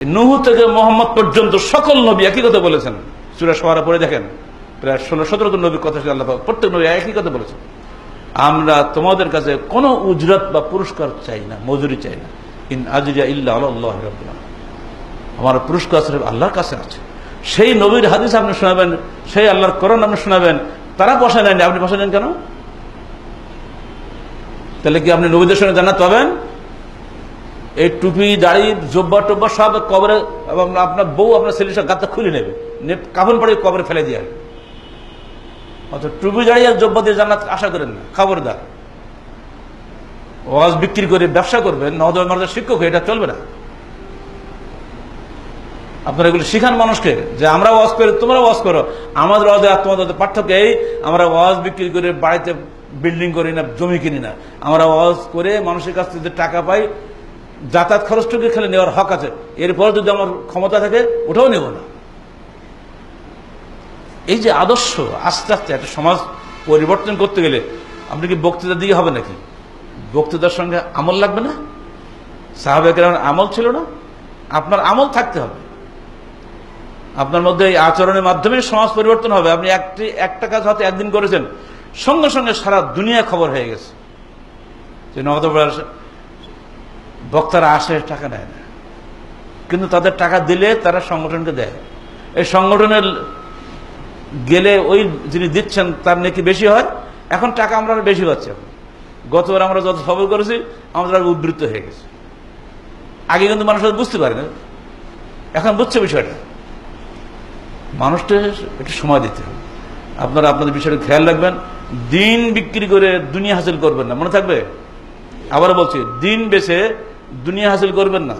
নুহু থেকে মোহাম্মদ পর্যন্ত সকল নবী একই কথা বলেছেন। সুরা সবার পরে দেখেন, প্রায় ষোলো সতেরো জন নবীর কথা আল্লাহ প্রত্যেক নবী একই কথা বলেছেন। আমরা তোমাদের কাছে কোনো উজরত বা পুরস্কার চাই না, মজুরি চাই না। ইন আজিরিয়া ইল্লা আল্লাহ আমার পুরস্কার সির্ফ আল্লাহর কাছে আছে। সেই নবীর হাদিস আপনি শোনাবেন, সেই আল্লাহর করণ আপনি শোনাবেন, তারা বসা নেন আপনি বসা নেন কেন? তাহলে কি আপনি নবীদের সঙ্গে জান্নাত পাবেন? এই টুপি, দাড়ি, জব্বা টব্বা সব কবরে এবং আপনার বউ, আপনার ছেলে সব গাতে খুলে নেবে। কাফন পড়ে কবরে ফেলে দিয়ে আসবে। অত টুপি, দাড়ি আর জব্বা দিয়ে জান্নাত আশা করেন না। খবরদার। ওয়াজ বিক্রি করে ব্যবসা করবেন নদ মার্দের শিক্ষক এটা চলবে না। আপনারা এগুলো শিখান মানুষকে যে আমরা ওয়াজ করি, তোমরা ওয়াজ করো। আমাদের ওয়াজে আর তোমাদের পার্থক্য এই, আমরা ওয়াজ বিক্রি করে বাড়িতে বিল্ডিং করি না, জমি কিনি না। আমরা ওয়াজ করে মানুষের কাছ থেকে টাকা পাই যাতায়াত খরচটুকু খেলে নেওয়ার হক আছে। এরপর যদি আমার ক্ষমতা থাকে, ওটাও নেব না। এই যে আদর্শ, আস্তে আস্তে একটা সমাজ পরিবর্তন করতে গেলে আপনি কি বক্তৃতা দিয়ে হবে নাকি? বক্তৃতার সঙ্গে আমল লাগবে না? সাহাবেকের আমল ছিল না? আপনার আমল থাকতে হবে। আপনার মধ্যে এই আচরণের মাধ্যমে সমাজ পরিবর্তন হবে। আপনি একটি, একটা কাজ হয়তো একদিন করেছেন, সঙ্গে সঙ্গে সারা দুনিয়া খবর হয়ে গেছে। যে নবদবার বক্তারা আসে, টাকা নেয় না। কিন্তু তাদের টাকা দিলে তারা সংগঠনকে দেয়। এই সংগঠনের গেলে ওই যিনি দিচ্ছেন, তার নাকি বেশি হয়। এখন টাকা আমরা বেশি পাচ্ছি এখন। গতবার আমরা যত খবর করেছি, আমাদের উদ্বৃত্ত হয়ে গেছে। আগে কিন্তু মানুষ বুঝতে পারে না এখন বুঝছে বিষয়টা। মানুষটা একটু সময় দিতে হবে। আপনারা আপনাদের বিষয়টা খেয়াল রাখবেন। দিন বিক্রি করে দুনিয়া হাসিল করবেন না। মনে থাকবে? আবার বলছি, দিন বেছে দুনিয়া হাসিল করবেন না